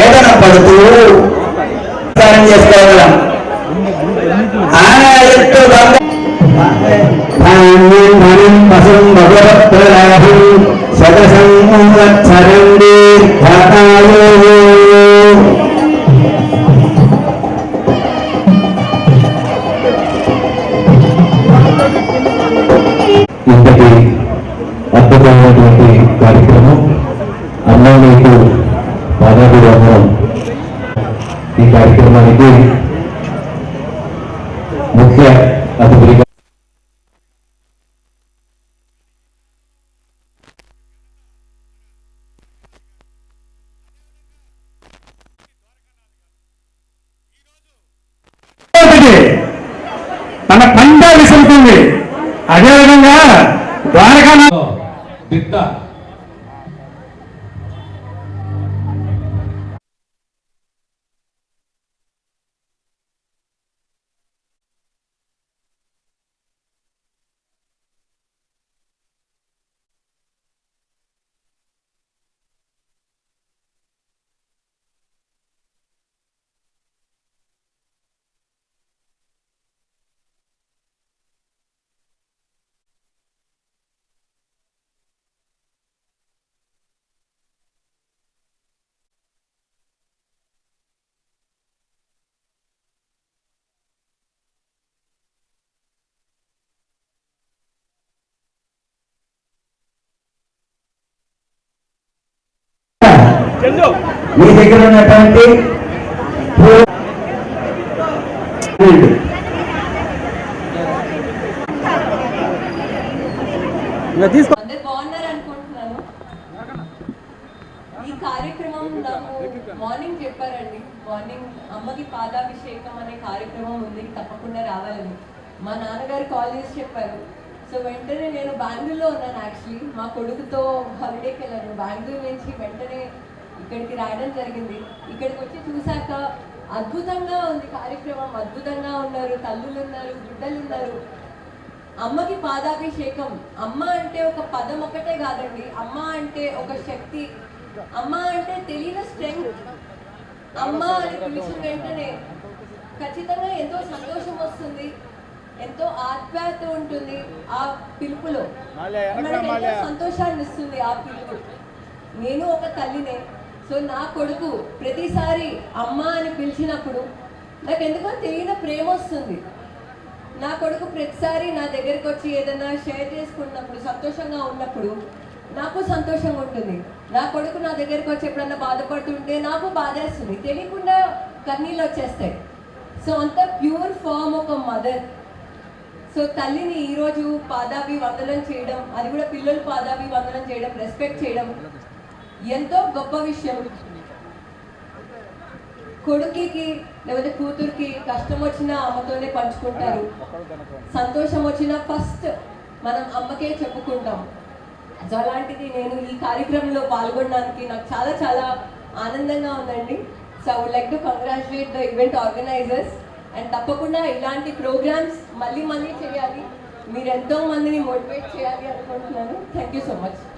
పడుతూ స్నానం చేసుకోగలం ఆనాయత్తు ధాన్యం ధనం పశుం భగవత్ప్రలాభం సంవత్సరం దీర్ఘకాయో ఇంతటి అద్భుతమైనటువంటి కార్యక్రమం. అన్నం మీకు పాదాది ఈ కార్యక్రమానికి ముఖ్య అతిథిగా ఒకటి మన పంట విసురుతుంది. అదేవిధంగా ద్వారకా మీ దగ్గర ఉన్నటువంటి ఈ కార్యక్రమం నాకు మార్నింగ్ చెప్పారండి. మార్నింగ్ అమ్మకి పాదాభిషేకం అనే కార్యక్రమం ఉంది. తప్పకుండా రావాలని. మా నాన్నగారు కాల్ చేసి చెప్పారు. సో వెంటనే నేను బెంగళూరులో ఉన్నాను యాక్చువల్లీ మా కొడుకుతో హాలిడేకి వెళ్ళాను. బెంగళూరు నుంచి వెంటనే ఇక్కడికి రావడం జరిగింది. ఇక్కడికి వచ్చి చూశాక అద్భుతంగా ఉంది కార్యక్రమం. అద్భుతంగా ఉన్నారు. తల్లులు ఉన్నారు బిడ్డలు ఉన్నారు. అమ్మకి పాదాభిషేకం. అమ్మ అంటే ఒక పదం ఒకటే కాదండి. అమ్మ అంటే ఒక శక్తి. అమ్మ అంటే తెలియని స్ట్రెంగ్త్ అమ్మ అని పిలిచిన వెంటనే ఖచ్చితంగా ఎంతో సంతోషం వస్తుంది. ఎంతో ఆత్మీయత ఉంటుంది ఆ పిలుపులో. మనకి ఎంతో సంతోషాన్ని ఇస్తుంది ఆ పిలుపు. నేను ఒక తల్లినే. సో నా కొడుకు ప్రతిసారి అమ్మ అని పిలిచినప్పుడు నాకు ఎందుకో తెలియని ప్రేమ వస్తుంది. నా కొడుకు ప్రతిసారి నా దగ్గరికి వచ్చి ఏదైనా షేర్ చేసుకున్నప్పుడు సంతోషంగా ఉన్నప్పుడు నాకు సంతోషంగా ఉంటుంది. నా కొడుకు నా దగ్గరికి వచ్చి ఎప్పుడన్నా బాధపడుతుంటే నాకు బాధేస్తుంది. తెలియకుండా కన్నీళ్ళు వచ్చేస్తాయి. సో అంత ప్యూర్ ఫామ్ ఒక మదర్. సో తల్లిని ఈరోజు పాదాభి వందనం చేయడం అది కూడా పిల్లలు పాదాభి వందనం చేయడం రెస్పెక్ట్ చేయడం ఎంతో గొప్ప విషయం. కొడుకుకి లేకపోతే కూతురికి కష్టం వచ్చినా అమ్మతోనే పంచుకుంటారు. సంతోషం వచ్చినా ఫస్ట్ మనం అమ్మకే చెప్పుకుంటాం. సో అలాంటిది నేను ఈ కార్యక్రమంలో పాల్గొనడానికి నాకు చాలా చాలా ఆనందంగా ఉందండి. So I would like to congratulate the event organisers and తప్పకుండా ఇలాంటి ప్రోగ్రామ్స్ మళ్ళీ మళ్ళీ చేయాలి. మీరు ఎంతో మందిని మోటివేట్ చేయాలి అనుకుంటున్నాను. Thank you so much